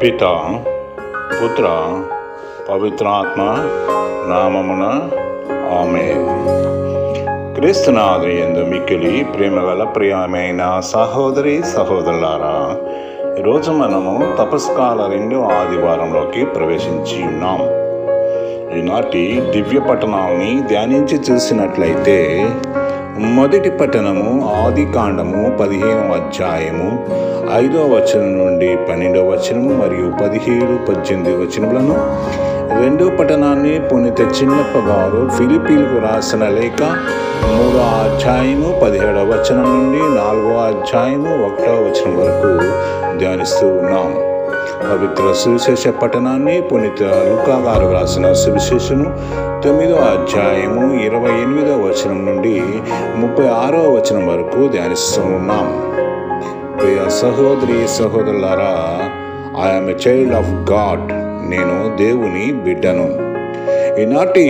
పిత పుత్ర పవిత్రాత్మ నామమున ఆమె క్రీస్తునాథు ఎందు మిక్కిలి ప్రేమగల ప్రియమైన సహోదరి సహోదరులారా ఈరోజు మనము తపస్కాల రెండు ఆదివారంలోకి ప్రవేశించి ఉన్నాం. ఈనాటి దివ్య పట్టణాలని ధ్యానించి చూసినట్లయితే మొదటి పట్టణము ఆది కాండము పదిహేనవ అధ్యాయము ఐదవ వచనం నుండి పన్నెండవ వచనము మరియు పదిహేడు పద్దెనిమిది వచనములను రెండో పట్టణాన్ని పునీత చిన్నప్ప గారు ఫిలిపీన్కు రాసిన లేఖ మూడో అధ్యాయము పదిహేడవ వచనం నుండి నాలుగో అధ్యాయము ఒకటో వచనం వరకు ధ్యానిస్తూ ఉన్నాము పవిత్ర సువిశేష పట్టణాన్ని పునీత లుకా గారు రాసిన సువిశేషము తొమ్మిదో అధ్యాయము ఇరవై ఎనిమిదో వచనం నుండి ముప్పై ఆరో వచనం వరకు ధ్యానిస్తున్నాం. ప్రియ సహోదరి సహోదరులారా I'm a child of God నేను దేవుని బిడ్డను. ఈనాటి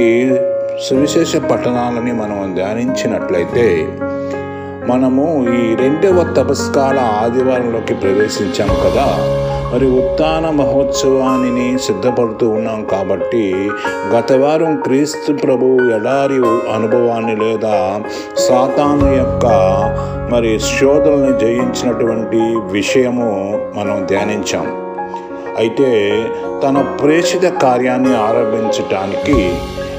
సువిశేష పట్టణాలని మనం ధ్యానించినట్లయితే మనము ఈ రెండవ తపస్కాల ఆదివారంలోకి ప్రవేశించాము కదా. మరి ఉత్థాన మహోత్సవాన్ని సిద్ధపడుతూ ఉన్నాం కాబట్టి గత వారం క్రీస్తు ప్రభు ఎడారి అనుభవాన్ని లేదా సాతాను యొక్క మరి శోధనని జయించినటువంటి విషయము మనం ధ్యానించాం. అయితే తన ప్రేషిత కార్యాన్ని ఆరంభించటానికి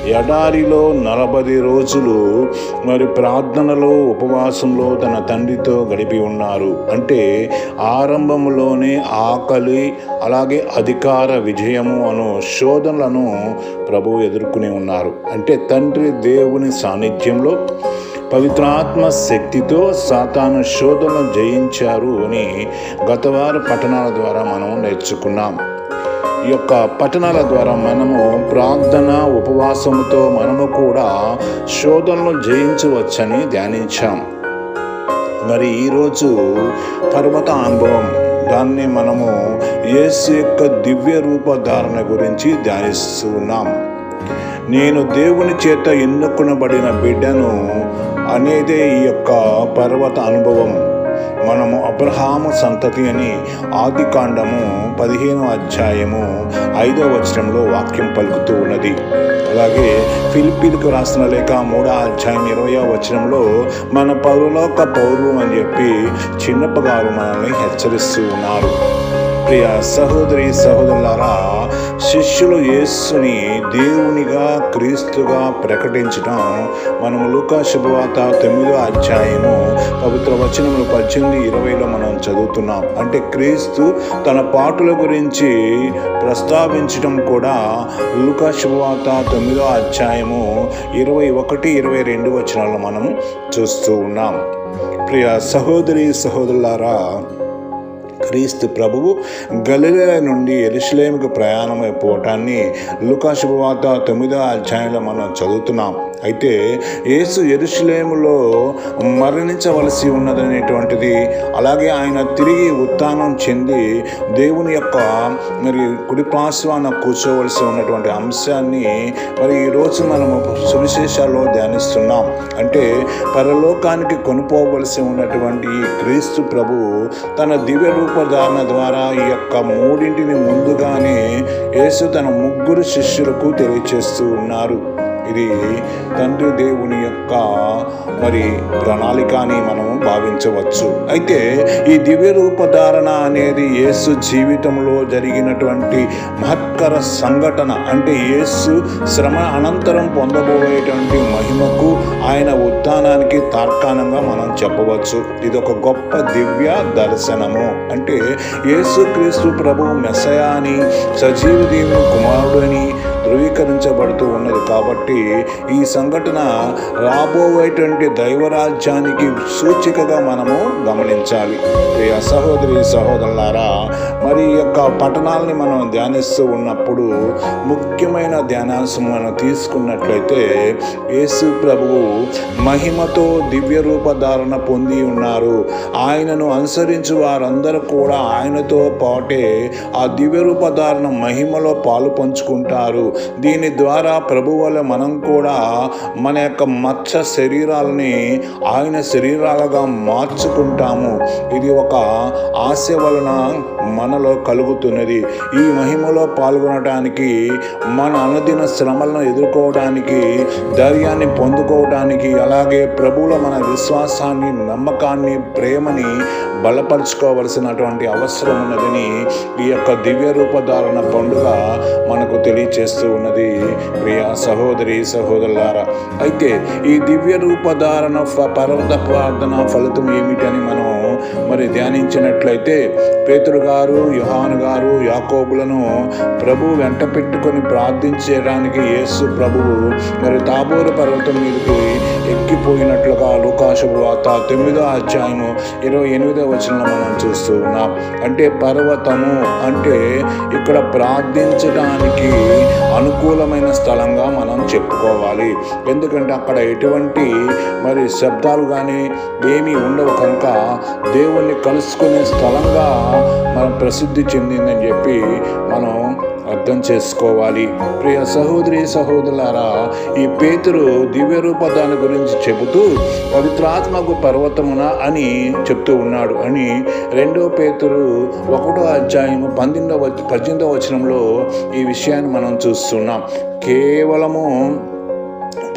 ఎడారిలో నలభై రోజులు మరి ప్రార్థనలో ఉపవాసంలో తన తండ్రితో గడిపి ఉన్నారు. అంటే ఆరంభంలోనే ఆకలి అలాగే అధికార విజయము అను శోధనలను ప్రభు ఎదుర్కొని ఉన్నారు. అంటే తండ్రి దేవుని సాన్నిధ్యంలో పవిత్రాత్మ శక్తితో సాతాను శోధనను జయించారు అని గతవారు పట్టణాల ద్వారా మనం నేర్చుకున్నాం. యొక్క పట్టణాల ద్వారా మనము ప్రార్థన ఉపవాసముతో మనము కూడా శోధనలు జయించవచ్చని ధ్యానించాం. మరి ఈరోజు పర్వత అనుభవం దాన్ని మనము యేసు యొక్క దివ్య రూపధారణ గురించి ధ్యానిస్తున్నాం నేను దేవుని చేత ఎన్నుకునబడిన బిడ్డను అనేదే ఈ యొక్క పర్వత అనుభవం. మనము అబ్రహాము సంతతి అని ఆది కాండము పదిహేను అధ్యాయము ఐదవ వచనంలో వాక్యం పలుకుతూ ఉన్నది. అలాగే ఫిలిపీలకు రాసిన లేక మూడో అధ్యాయం ఇరవయో వచనంలో మన పౌరులోక పౌరులు అని చెప్పి చిన్నప్పగారు మనల్ని హెచ్చరిస్తూ ఉన్నారు. ప్రియ సహోదరి సహోదరులారా శిష్యులు యేసుని దేవునిగా క్రీస్తుగా ప్రకటించడం మనము లూకా శుభవార్త తొమ్మిదో అధ్యాయము పవిత్ర వచనములు పద్దెనిమిది ఇరవైలో మనం చదువుతున్నాం. అంటే క్రీస్తు తన పాటల గురించి ప్రస్తావించడం కూడా లూకా శుభవార్త తొమ్మిదో అధ్యాయము ఇరవై ఒకటి ఇరవై రెండు వచనాలు మనం చూస్తూ ఉన్నాం. ప్రియ సహోదరి సహోదరులారా క్రీస్తు ప్రభువు గలిలే నుండి ఎరుసలేముకు ప్రయాణమైపోవటాన్ని లుకాశుభవార్త తొమ్మిదో అధ్యాయంలో మనం చదువుతున్నాం. అయితే యేసు ఎరుషలేములో మరణించవలసి ఉన్నదనేటువంటిది అలాగే ఆయన తిరిగి ఉత్థానం చెంది దేవుని యొక్క మరి కుడిపాశ్వాన కూర్చోవలసి ఉన్నటువంటి అంశాన్ని మరి ఈరోజు మనము సువిశేషాల్లో ధ్యానిస్తున్నాం. అంటే పరలోకానికి కొనుపోవలసి ఉన్నటువంటి ఈ క్రీస్తు ప్రభు తన దివ్య రూపధారణ ద్వారా ఈ యొక్క మూడింటిని ముందుగానే యేసు తన ముగ్గురు శిష్యులకు తెలియచేస్తూ ఉన్నారు. ఇది తండ్రి దేవుని యొక్క మరి ప్రణాళిక అని మనం భావించవచ్చు. అయితే ఈ దివ్య రూపధారణ అనేది యేసు జీవితంలో జరిగినటువంటి మహత్కర సంఘటన. అంటే యేసు శ్రమ అనంతరం పొందబోయేటువంటి మహిమకు ఆయన ఉత్థానానికి తార్కాణంగా మనం చెప్పవచ్చు. ఇది ఒక గొప్ప దివ్య దర్శనము. అంటే యేసుక్రీస్తు ప్రభు మెస్సయాని సజీవ దేవుని కుమారుడు అని ధృవీకరించబడుతూ ఉన్నది. కాబట్టి ఈ సంఘటన రాబోయేటువంటి దైవరాజ్యానికి సూచికగా మనము గమనించాలి. ప్రియ సహోదరి సహోదరులారా మరి ఈ యొక్క పట్టణాలని మనం ధ్యానిస్తూ ఉన్నప్పుడు ముఖ్యమైన ధ్యానాంశం మనం తీసుకున్నట్లయితే యేసు ప్రభువు మహిమతో దివ్య రూపధారణ పొంది ఉన్నారు. ఆయనను అనుసరించి వారందరూ కూడా ఆయనతో పాటే ఆ దివ్య రూపధారణ మహిమలో పాలు పంచుకుంటారు. దీని ద్వారా ప్రభు వల్ల మనం కూడా మన యొక్క మత్స్య శరీరాలని ఆయన శరీరాలుగా మార్చుకుంటాము. ఇది ఒక ఆశ వలన మనలో కలుగుతున్నది. ఈ మహిమలో పాల్గొనడానికి మన అనుదిన శ్రమలను ఎదుర్కోవడానికి ధైర్యాన్ని పొందుకోవడానికి అలాగే ప్రభువుల మన విశ్వాసాన్ని నమ్మకాన్ని ప్రేమని బలపరుచుకోవలసినటువంటి అవసరం ఉన్నదని ఈ యొక్క దివ్య రూపధారణ పండుగ మనకు తెలియచేస్తూ ఉన్నది. ప్రియ సహోదరి సహోదరులారా అయితే ఈ దివ్య రూపధారణ పర్వత ప్రార్థన ఫలితం ఏమిటని మనం మరి ధ్యానించినట్లయితే పేతురు గారు యుహాను గారు యాకోబులను ప్రభు వెంట పెట్టుకొని ప్రార్థించడానికి యేసు ప్రభువు మరి తాబోరు పర్వతం మీదకి ఎక్కిపోయినట్లుగా లూకాసు వార్త తొమ్మిదో అధ్యాయము ఇరవై ఎనిమిదో వచనంలో మనం చూస్తూ ఉన్నాం. అంటే పర్వతము అంటే ఇక్కడ ప్రార్థించడానికి అనుకూలమైన స్థలంగా మనం చెప్పుకోవాలి. ఎందుకంటే అక్కడ ఎటువంటి మరి శబ్దాలు కానీ ఏమీ ఉండవు కనుక దేవుణ్ణి కలుసుకునే స్థలంగా మనం ప్రసిద్ధి చెందిందని చెప్పి మనం అర్థం చేసుకోవాలి. ప్రియ సహోదరి సహోదరులారా ఈ పేతురు దివ్య రూప దాని గురించి చెబుతూ పవిత్రాత్మకు పర్వతమున అని చెప్తూ ఉన్నాడు. అని రెండో పేతురు ఒకటో అధ్యాయము పన్నెండవ పద్దెనిమిదవ వచనంలో ఈ విషయాన్ని మనం చూస్తున్నాం. కేవలము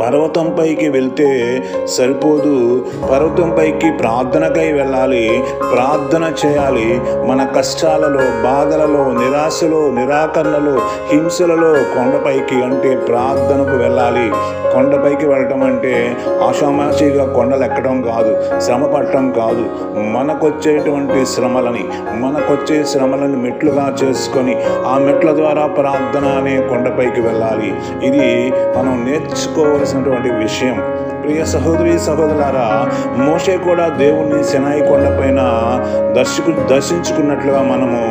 పర్వతంపైకి వెళ్తే సరిపోదు. పర్వతంపైకి ప్రార్థనకై వెళ్ళాలి. ప్రార్థన చేయాలి. మన కష్టాలలో బాధలలో నిరాశలో నిరాకరణలో హింసలలో కొండపైకి అంటే ప్రార్థనకు వెళ్ళాలి. కొండపైకి వెళ్ళటం అంటే ఆషామాషిగా కొండలు ఎక్కడం కాదు శ్రమ పడటం కాదు. మనకొచ్చేటువంటి శ్రమలని మనకొచ్చే శ్రమలను మెట్లుగా చేసుకొని ఆ మెట్ల ద్వారా ప్రార్థన అనే కొండపైకి వెళ్ళాలి. ఇది మనం నేర్చుకోవలసినటువంటి విషయం ప్రియ సహోదరి సహోదరులారా మోషే కూడా దేవుణ్ణి శనాయి కొండపైన దర్శకు దర్శించుకున్నట్లుగా మనము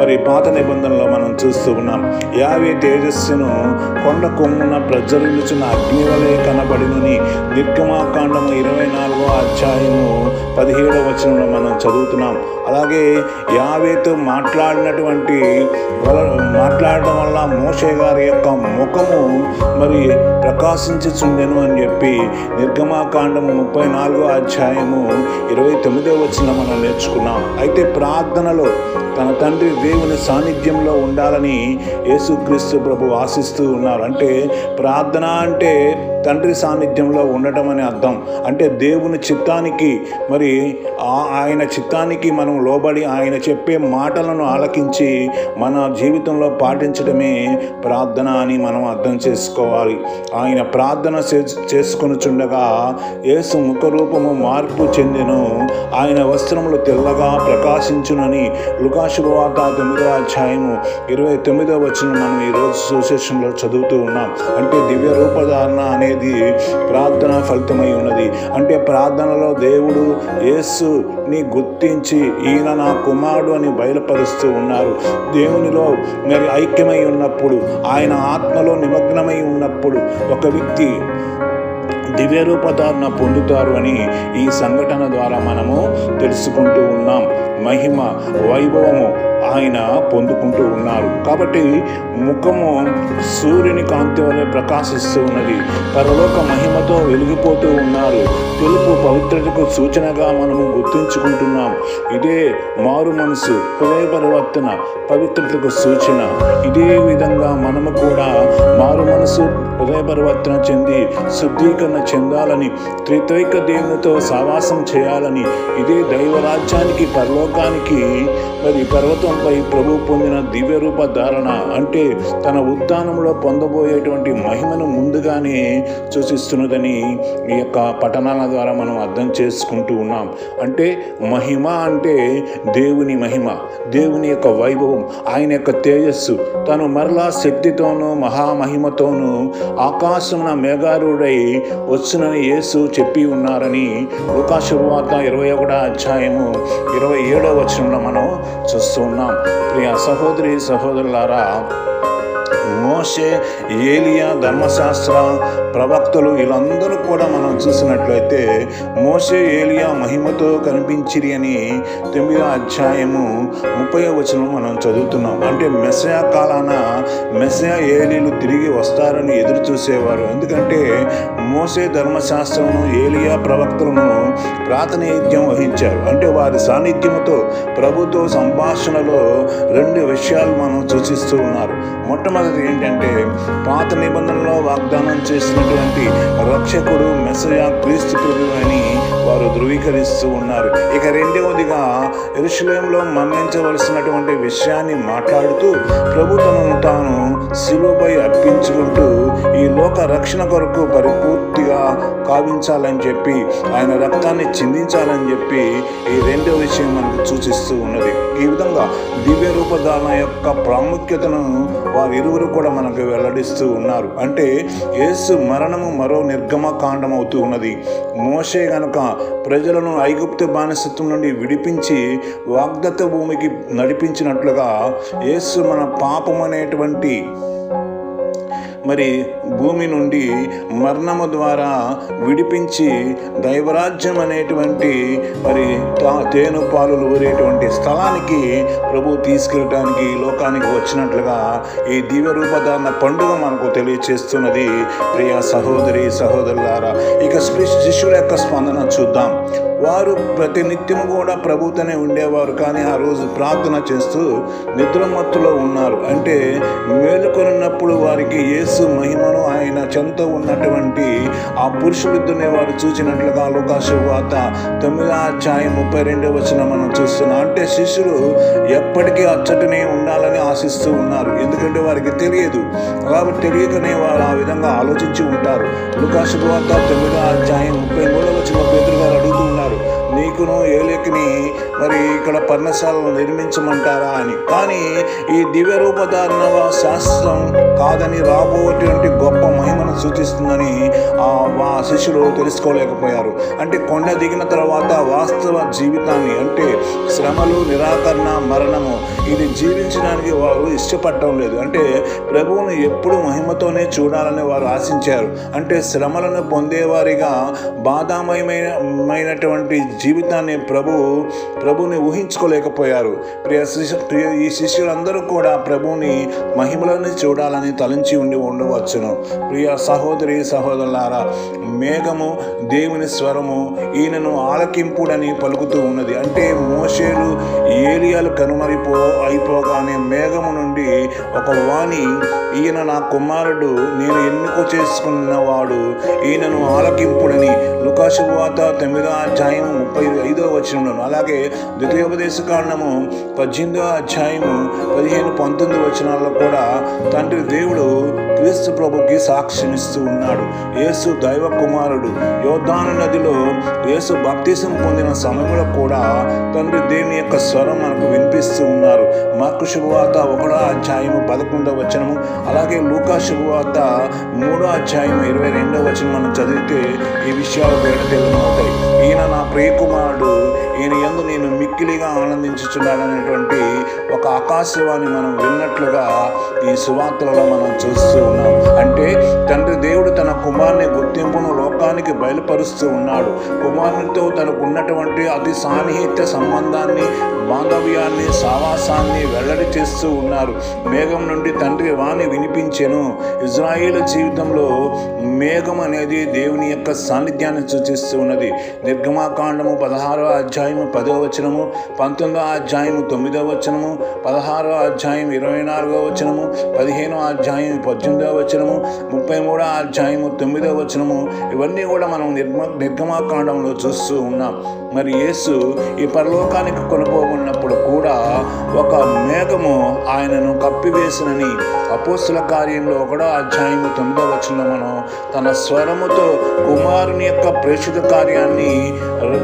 మరి పాత నిబంధనలో మనం చూస్తూ ఉన్నాం. యావే తేజస్సును కొండ కొమ్మున ప్రజ్వలించున్న అగ్ని వలె కనబడినని నిర్గమాకాండము ఇరవై నాలుగో అధ్యాయము పదిహేడవ వచనంలో మనం చదువుతున్నాం. అలాగే యావేతో మాట్లాడినటువంటి వల- మాట్లాడడం వల్ల మోషే గారి యొక్క ముఖము మరి ప్రకాశించుచుండెను అని చెప్పి నిర్గమాకాండము ముప్పై నాలుగో అధ్యాయము ఇరవై తొమ్మిదో వచ్చిన మనం నేర్చుకున్నాం. అయితే ప్రార్థనలో తన తండ్రి దేవుని సాన్నిధ్యంలో ఉండాలని యేసుక్రీస్తు ప్రభు ఆశిస్తూ ఉన్నారు. అంటే ప్రార్థన అంటే తండ్రి సాన్నిధ్యంలో ఉండటం అని అర్థం. అంటే దేవుని చిత్తానికి మరి ఆ- ఆయన చిత్తానికి మనం లోబడి ఆయన చెప్పే మాటలను ఆలకించి మన జీవితంలో పాటించడమే ప్రార్థన అని మనం అర్థం చేసుకోవాలి. ఆయన ప్రార్థన చేసుకుని చుండగా యేసు ముఖరూపము మార్పు చెందిను. ఆయన వస్త్రములు తెల్లగా ప్రకాశించునని లుకాశుభవార్త తొమ్మిదవ అధ్యాయము ఇరవై తొమ్మిదో వచ్చిన మనం ఈరోజు సుశేషంలో చదువుతూ ఉన్నాం. అంటే దివ్య రూపధారణ అనేది ప్రార్థన ఫలితమై ఉన్నది. అంటే ప్రార్థనలో దేవుడు యేసుని గుర్తించి ఈయన నా కుమారుడు అని బయలుపరుస్తూ ఉన్నారు. దేవునిలో మరి ఐక్యమై ఉన్నప్పుడు ఆయన ఆత్మలో నిమగ్నమై ఉన్నప్పుడు ఒక వ్యక్తి దివ్యరూపధారణ పొందుతారు అని ఈ సంఘటన ద్వారా మనము తెలుసుకుంటూ ఉన్నాం. మహిమ వైభవము ఆయన పొందుకుంటూ ఉన్నారు. కాబట్టి ముఖము సూర్యుని కాంతి వలె ప్రకాశిస్తూ ఉన్నది. పరలోక మహిమతో వెలిగిపోతూ ఉన్నారు. తెలుపు పవిత్రతకు సూచనగా మనము గుర్తుంచుకుంటున్నాం. ఇదే మారు మనసు హృదయ పరివర్తన పవిత్రతకు సూచన. ఇదే విధంగా మనము కూడా మారు మనసు హృదయ పరివర్తన చెంది శుద్ధీకరణ చెందాలని త్రిత్వైక దేవునితో సావాసం చేయాలని ఇదే దైవరాజ్యానికి పరలోకానికి మరి పర్వతంపై ప్రభు పొందిన దివ్య రూప ధారణ అంటే తన ఉత్థానంలో పొందబోయేటువంటి మహిమను ముందుగానే సూచిస్తున్నదని ఈ యొక్క పఠనాల ద్వారా మనం అర్థం చేసుకుంటూ ఉన్నాం. అంటే మహిమ అంటే దేవుని మహిమ దేవుని యొక్క వైభవం ఆయన యొక్క తేజస్సు. తను మరలా శక్తితోనూ మహామహిమతోనూ ఆకాశమున మేఘారుడై వచ్చునని యేసు చెప్పి ఉన్నారని లూకాశువార్త ఇరవై ఒకటో అధ్యాయము ఇరవై ఏడో వచనంలో మనం చూస్తూ ఉన్నాం. ప్రియ సహోదరి సహోదరులారా మోషే ఏలియా ధర్మశాస్త్ర ప్రవక్తలు వీళ్ళందరూ కూడా మనం చూసినట్లయితే మోషే ఏలియా మహిమతో కనిపించిరి అని తొమ్మిదో అధ్యాయము ముప్పై వచనం మనం చదువుతున్నాం. అంటే మెస్సయా కాలాన మెస్సయా ఏలీలు తిరిగి వస్తారని ఎదురు చూసేవారు. ఎందుకంటే మోసే ధర్మశాస్త్రమును ఏలియా ప్రవక్తలను ప్రాతినిధ్యం వహించారు అంటే వారి సాన్నిధ్యముతో ప్రభుతో సంభాషణలో రెండు విషయాలు మనం సూచిస్తూ ఉన్నారు. మొట్టమొదటి ఏంటంటే పాత నిబంధనలో వాగ్దానం చేసినటువంటి రక్షకుడు మెస్సయా క్రీస్తు ప్రభు అని వారు ధృవీకరిస్తూ ఉన్నారు. ఇక రెండవదిగా ఎరుషులేంలో మరణించవలసినటువంటి విషయాన్ని మాట్లాడుతూ ప్రభు తనను తాను శిలువపై అర్పించుకుంటూ ఈ లోక రక్షణ కొరకు పరిపూర్తిగా కావించాలని చెప్పి ఆయన రక్తాన్ని చిందించాలని చెప్పి ఈ రెండో విషయం మనకు సూచిస్తూ ఉన్నది. ఈ విధంగా దివ్య రూపధారణ యొక్క ప్రాముఖ్యతను వారు ఇరువురు కూడా మనకు వెల్లడిస్తూ ఉన్నారు. అంటే యేసు మరణము మరో నిర్గమ కాండం అవుతూ ఉన్నది. మోషే గనక ప్రజలను ఐగుప్త బానిసత్వం నుండి విడిపించి వాగ్దత్త భూమికి నడిపించినట్లుగా యేసు మన పాపం అనేటువంటి మరి భూమి నుండి మరణము ద్వారా విడిపించి దైవరాజ్యం అనేటువంటి మరి తా- తేను పాలు ఊరేటువంటి స్థలానికి ప్రభు తీసుకెళ్ళటానికి లోకానికి వచ్చినట్లుగా ఈ దివ్యరూపధారణ పండుగ మనకు తెలియచేస్తున్నది. ప్రియ సహోదరి సహోదరులారా ఇక శిష్యుల యొక్క స్పందన చూద్దాం. వారు ప్రతినిత్యము కూడా ప్రభుతోనే ఉండేవారు. కానీ ఆ రోజు ప్రార్థన చేస్తూ నిద్రమత్తులో ఉన్నారు. అంటే మేలుకొనున్నప్పుడు వారికి యేసు మహిమను ఆయన చెంత ఉన్నటువంటి ఆ పురుషుడితోనే వారు చూచినట్లుగా లోకాసు వార్త తొమ్మిదో అధ్యాయం ముప్పై రెండో వచ్చిన మనం చూస్తున్నాం. అంటే శిష్యులు ఎప్పటికీ అచ్చటనే ఉండాలని ఆశిస్తూ ఉన్నారు. ఎందుకంటే వారికి తెలియదు. కాబట్టి తెలియకనే వారు ఆ విధంగా ఆలోచించి ఉంటారు. లుకాసు వార్త తొమ్మిదో అధ్యాయం ముప్పై మూడో వచ్చిన పేదలు గారు అడుగుతున్నారు నీకును ఏలికిని మరి ఇక్కడ పర్ణశాలను నిర్మించమంటారా అని. కానీ ఈ దివ్య రూపధారణ శాస్త్రం కాదని రాబోయేటువంటి గొప్ప మహిమను సూచిస్తుందని ఆ శిష్యులు తెలుసుకోలేకపోయారు. అంటే కొండ దిగిన తర్వాత వాస్తవ జీవితాన్ని అంటే శ్రమలు నిరాకరణ మరణము ఇది జీవించడానికి వారు ఇష్టపడటం లేదు. అంటే ప్రభువును ఎప్పుడు మహిమతోనే చూడాలని వారు ఆశించారు. అంటే శ్రమలను పొందేవారిగా బాధామయమైనటువంటి జీవితాన్ని ప్రభు ప్రభుని ఊహించుకోలేకపోయారు. ప్రియ శిష్యు ప్రియ ఈ శిష్యులందరూ కూడా ప్రభువుని మహిమలను చూడాలని తలంచి ఉండి ఉండవచ్చును. ప్రియ సహోదరి సహోదరులారా మేఘము దేవుని స్వరము ఈయనను ఆలకింపుడని పలుకుతూ ఉన్నది. అంటే మోషేలు ఏలియాలు కనుమరిపో అయిపోగానే మేఘము నుండి ఒక వాణి ఈయన నా కుమారుడు నేను ఎన్నుకో చేసుకున్నవాడు ఈయనను ఆలకింపుడని లుకాశువాత తొమ్మిదో అధ్యాయం ముప్పై ఐదో వచనంలోను. అలాగే ద్వితీయోపదేశ కాండము పద్దెనిమిదో అధ్యాయము పదిహేను పంతొమ్మిది వచనాల్లో కూడా తండ్రి దేవుడు క్రీస్తు ప్రభుకి సాక్షినిస్తూ ఉన్నాడు. యేసు దైవ కుమారుడు యోధాను నదిలో యేసు భక్తిశం పొందిన సమయంలో కూడా తండ్రి దేవుని యొక్క స్వరం మనకు వినిపిస్తూ ఉన్నారు. మార్కు శుభవార్త ఒకటో అధ్యాయము పదకొండవ వచనము అలాగే లూకా శుభవార్త మూడో అధ్యాయం ఇరవై రెండో వచనం మనం చదివితే ఈ విషయాలు తేటతెల్లమవుతాయి ఈయన నా ప్రియకుమారుడు. ఈయన ఎందు నేను మిక్కిలిగా ఆనందించుచున్నాననేటువంటి ఒక ఆకాశవాణి మనం విన్నట్లుగా ఈ సువార్తలలో మనం చూస్తూ ఉన్నాం. అంటే తండ్రి దేవుడు తన కుమారుని గుర్తింపును లోకానికి బయలుపరుస్తూ ఉన్నాడు. కుమారునితో తనకు ఉన్నటువంటి అతి సాన్నిహిత్య సంబంధాన్ని బాంధవ్యాన్ని సావాసాన్ని వెల్లడి చేస్తూ ఉన్నారు. మేఘం నుండి తండ్రి వాణి వినిపించెను. ఇజ్రాయిల్ జీవితంలో మేఘం అనేది దేవుని యొక్క సాన్నిధ్యాన్ని సూచిస్తూ ఉన్నది. నిర్గమాకాండము పదహారవ అధ్యాయము పదవ వచనము పంతొమ్మిదవ అధ్యాయము తొమ్మిదో వచనము పదహారవ అధ్యాయం ఇరవై నాలుగో వచనము పదిహేనో అధ్యాయం పద్దెనిమిదో వచనము ముప్పై మూడవ అధ్యాయము తొమ్మిదో వచనము ఇవన్నీ కూడా మనం నిర్మ నిర్గమాకాండంలో చూస్తూ ఉన్నాం. మరి యేసు ఈ పరలోకానికి కొనుపోకున్నప్పుడు కూడా ఒక మేఘము ఆయనను కప్పివేసినని అపోస్తుల కార్యంలో కూడా అధ్యాయము తొమ్మిదో వచ్చిన మనం తన స్వరముతో కుమారుని యొక్క ప్రేషిత కార్యాన్ని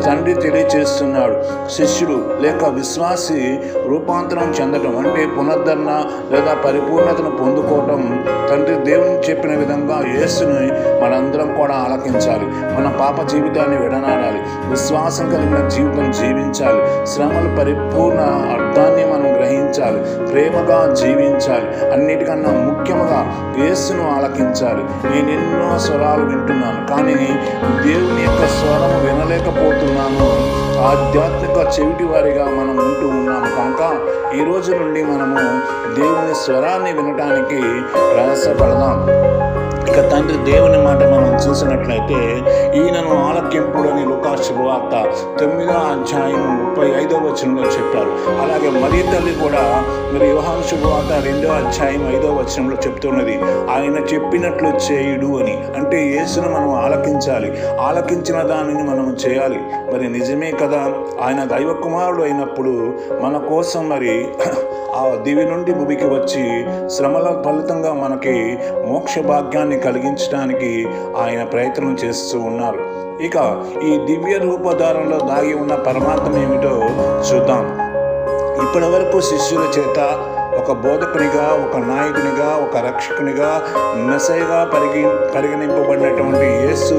తండ్రి తెలియచేస్తున్నాడు. శిష్యుడు లేక విశ్వాసి రూపాంతరం చెందటం అంటే పునరుద్ధరణ లేదా పరిపూర్ణతను పొందుకోవటం తండ్రి దేవుని చెప్పిన విధంగా యేసుని మనందరం కూడా ఆలకించాలి. మన పాప జీవితాన్ని విడనాడాలి. విశ్వాసం కలిగిన జీవితం జీవించాలి. శ్రమలు పరిపూర్ణ అర్థాన్ని మనం గ్రహించాలి. ప్రేమగా జీవించాలి. అన్నిటికన్నా ముఖ్యంగా యేసును ఆలకించాలి. నేను ఎన్నో స్వరాలు వింటున్నాను. కానీ దేవుని యొక్క స్వరం వినలేకపోతున్నాను. ఆధ్యాత్మిక చెవిటి వారిగా మనం ఉంటూ ఉన్నాము. కనుక ఈ రోజు నుండి మనము దేవుని స్వరాన్ని వినటానికి ప్రయాసపడదాం. ఇక తండ్రి దేవుని మాట మనం చూసినట్లయితే ఈయనను ఆలకింపుడని లుకా శుభవార్త తొమ్మిదో అధ్యాయం ముప్పై ఐదో వచనంలో చెప్పారు. అలాగే మరి తల్లి కూడా మరి యోహాను శుభవార్త రెండో అధ్యాయం ఐదో వచనంలో చెప్తున్నది ఆయన చెప్పినట్లు చేయుడు అని. అంటే యేసును మనం ఆలకించాలి. ఆలకించిన దానిని మనం చేయాలి. మరి నిజమే కదా? ఆయన దైవ కుమారుడు అయినప్పుడు మన కోసం మరి ఆ దివి నుండి భూమికి వచ్చి శ్రమల ఫలితంగా మనకి మోక్ష భాగ్యాన్ని కలిగించడానికి ఆయన ప్రయత్నం చేస్తూ ఉన్నారు. ఇక ఈ దివ్య రూపధారంలో దాగి ఉన్న పరమార్థం ఏమిటో చూద్దాం. ఇప్పటి వరకు శిష్యుల చేత ఒక బోధకునిగా ఒక నాయకునిగా ఒక రక్షకునిగా మెసైగా పరిగి పరిగణింపబడినటువంటి యేసు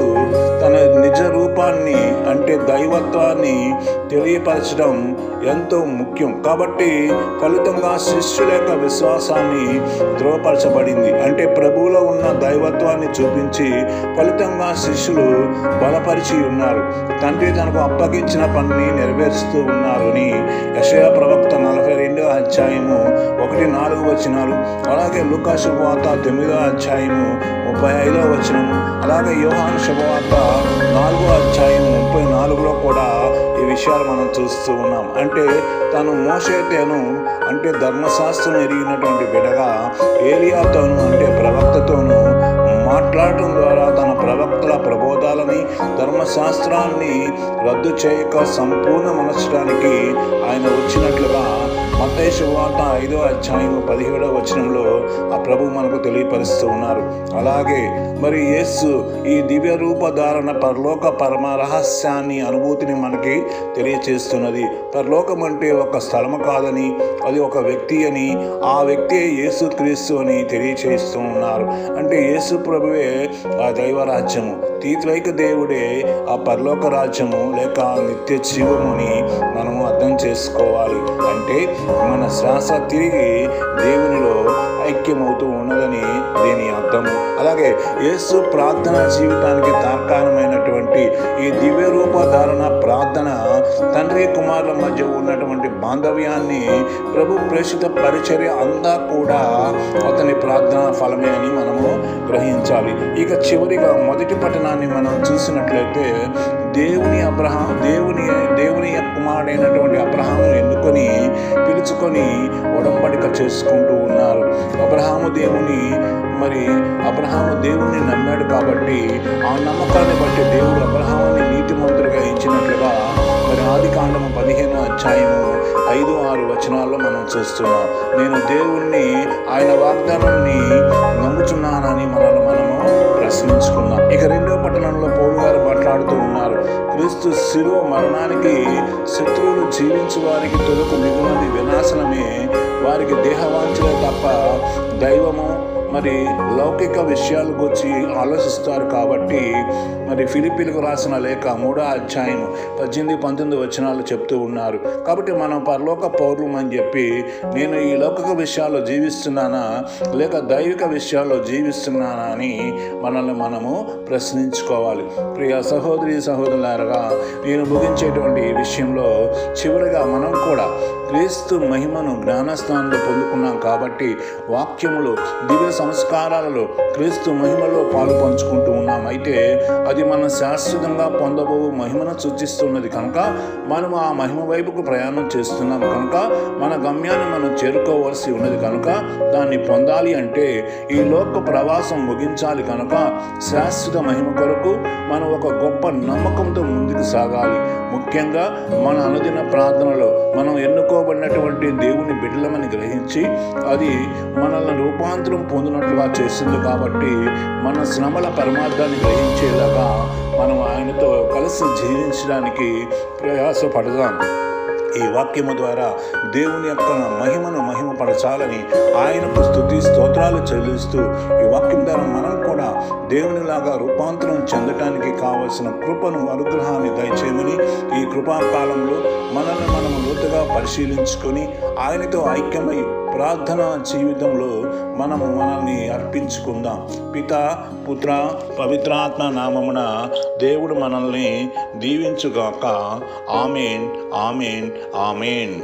తన నిజ రూపాన్ని అంటే దైవత్వాన్ని తెలియపరచడం ఎంతో ముఖ్యం. కాబట్టి ఫలితంగా శిష్యుల యొక్క విశ్వాసాన్ని ధృవపరచబడింది. అంటే ప్రభువులో ఉన్న దైవత్వాన్ని చూపించి ఫలితంగా శిష్యులు బలపరిచి ఉన్నారు. తండ్రి తనకు అప్పగించిన పనిని నెరవేరుస్తూ ఉన్నారు అని యశయ ప్రవక్త నలభై రెండో అధ్యాయము ఒకటి నాలుగు వచనాలు అలాగే లుకా వార్త తొమ్మిదో అధ్యాయము ముప్పై ఐదో వచనము అలాగే యోహాను శుభవార్త నాలుగో అధ్యాయం ముప్పై నాలుగులో కూడా ఈ విషయాలు మనం చూస్తూ ఉన్నాం. అంటే తను మోసేతేను అంటే ధర్మశాస్త్రం ఎరిగినటువంటి బిడగా ఏలియాతోను అంటే ప్రవక్తతోను మాట్లాడటం ద్వారా తన ప్రవక్తల ప్రబోధాలని ధర్మశాస్త్రాన్ని రద్దు చేయక సంపూర్ణ మనర్చడానికి ఆయన వచ్చినట్లుగా మత్తయి వార్త ఐదో అధ్యాయం పదిహేడో వచనంలో ఆ ప్రభు మనకు తెలియపరుస్తూ ఉన్నారు. అలాగే మరి యేసు ఈ దివ్య రూపధారణ పరలోక పరమ రహస్యాన్ని అనుభూతిని మనకి తెలియచేస్తున్నది. పరలోకం అంటే ఒక స్థలము కాదని అది ఒక వ్యక్తి అని ఆ వ్యక్తి యేసు క్రీస్తు అని తెలియచేస్తూ ఉన్నారు. అంటే యేసు ప్రభువే ఆ దైవరాజ్యము. తీత్రైక దేవుడే ఆ పరలోక రాజ్యము లేక నిత్య జీవముని మనము అర్థం చేసుకోవాలి. అంటే మన శ్వాస తిరిగి దేవునిలో ఐక్యమవుతూ ఉన్నదని దీని అర్థము అలాగే యేసు ప్రార్థన జీవితానికి తార్కాణమైనటువంటి ఈ దివ్య రూపధారణ ప్రార్థన తండ్రి కుమారుల మధ్య ఉన్నటువంటి బాంధవ్యాన్ని ప్రభు ప్రేషిత పరిచర్య అంతా కూడా అతని ప్రార్థన ఫలమే అని మనము గ్రహించాలి. ఇక చివరిగా మొదటి పట్టణాన్ని మనం చూసినట్లయితే దేవుని అబ్రహాం దేవుని దేవుని కుమారుడైనటువంటి అబ్రహాము ఎన్నుకొని పిలుచుకొని ఉడంబడిక చేసుకుంటూ ఉన్నారు. అబ్రహాము దేవుని మరి అబ్రహాము దేవుణ్ణి నమ్మాడు కాబట్టి ఆ నమ్మకాన్ని బట్టి దేవుడు అబ్రహాముని నీతిమంతుడిగా ఇచ్చినట్లుగా మరి ఆది కాండము పదిహేను అధ్యాయము ఐదు ఆరు వచనాల్లో మనం చూస్తున్నాం. నేను దేవుణ్ణి ఆయన వాగ్దానాన్ని నమ్ముచున్నానని మనల్ని మనము ప్రశ్నించుకున్నాం. ఇక రెండో పట్టణంలో పౌలు గారు మాట్లాడుతూ ఉన్నారు. క్రీస్తు శిలువ మరణానికి శత్రువులు జీవించు వారికి తొలుకు మిగులున్నది వినాశనమే వారికి దేహవాంఛలే తప్ప దైవము. మరి లౌకిక విషయాలు గురించి ఆలోచిస్తారు కాబట్టి మరి ఫిలిపిలకు రాసిన లేఖ మూడో అధ్యాయం పద్దెనిమిది పంతొమ్మిది వచనాలు చెప్తూ ఉన్నారు. కాబట్టి మనం పరలోక పౌరులం అని చెప్పి నేను ఈ లౌకిక విషయాల్లో జీవిస్తున్నానా? లేక దైవిక విషయాల్లో జీవిస్తున్నానా అని మనల్ని మనము ప్రశ్నించుకోవాలి. ప్రియ సహోదరి సహోదరులారగా నేను ముగించేటువంటి ఈ విషయంలో చివరిగా మనం కూడా క్రీస్తు మహిమను జ్ఞానస్థానంలో పొందుకున్నాం కాబట్టి వాక్యములు దివ్య సంస్కారాలలో క్రీస్తు మహిమలో పాలు పంచుకుంటూ ఉన్నాం. అయితే అది మనం శాశ్వతంగా పొందబో మహిమను సూచిస్తున్నది కనుక మనం ఆ మహిమ వైపుకు ప్రయాణం చేస్తున్నాం కనుక మన గమ్యాన్ని మనం చేరుకోవాల్సి ఉన్నది కనుక దాన్ని పొందాలి అంటే ఈ లోక ప్రవాసం ముగించాలి కనుక శాశ్వత మహిమ కొరకు మనం ఒక గొప్ప నమ్మకంతో ముందుకు సాగాలి. ముఖ్యంగా మన అనుదిన ప్రార్థనలో మనం ఎన్నుకోబడినటువంటి దేవుని బిడ్డలమని గ్రహించి అది మనల్ని రూపాంతరం పొందినట్లుగా చేస్తుంది కాబట్టి మన శ్రమల పరమార్థాన్ని గ్రహించేలాగా మనం ఆయనతో కలిసి జీవించడానికి ప్రయాసపడదాం. ఈ వాక్యము ద్వారా దేవుని యొక్క మహిమను మహిమపరచాలని ఆయనకు స్థుతి స్తోత్రాలు చెల్లిస్తూ ఈ వాక్యం ద్వారా మనం కూడా దేవునిలాగా రూపాంతరం చెందటానికి కావలసిన కృపను అనుగ్రహాన్ని దయచేయమని ఈ కృపాకాలంలో పరిశీలించుకొని ఆయనతో ఐక్యమై ప్రార్థన జీవితంలో మనము మనల్ని అర్పించుకుందాం. పిత పుత్ర పవిత్రాత్మ నామమున దేవుడు మనల్ని దీవించుగాక. Amen amen amen.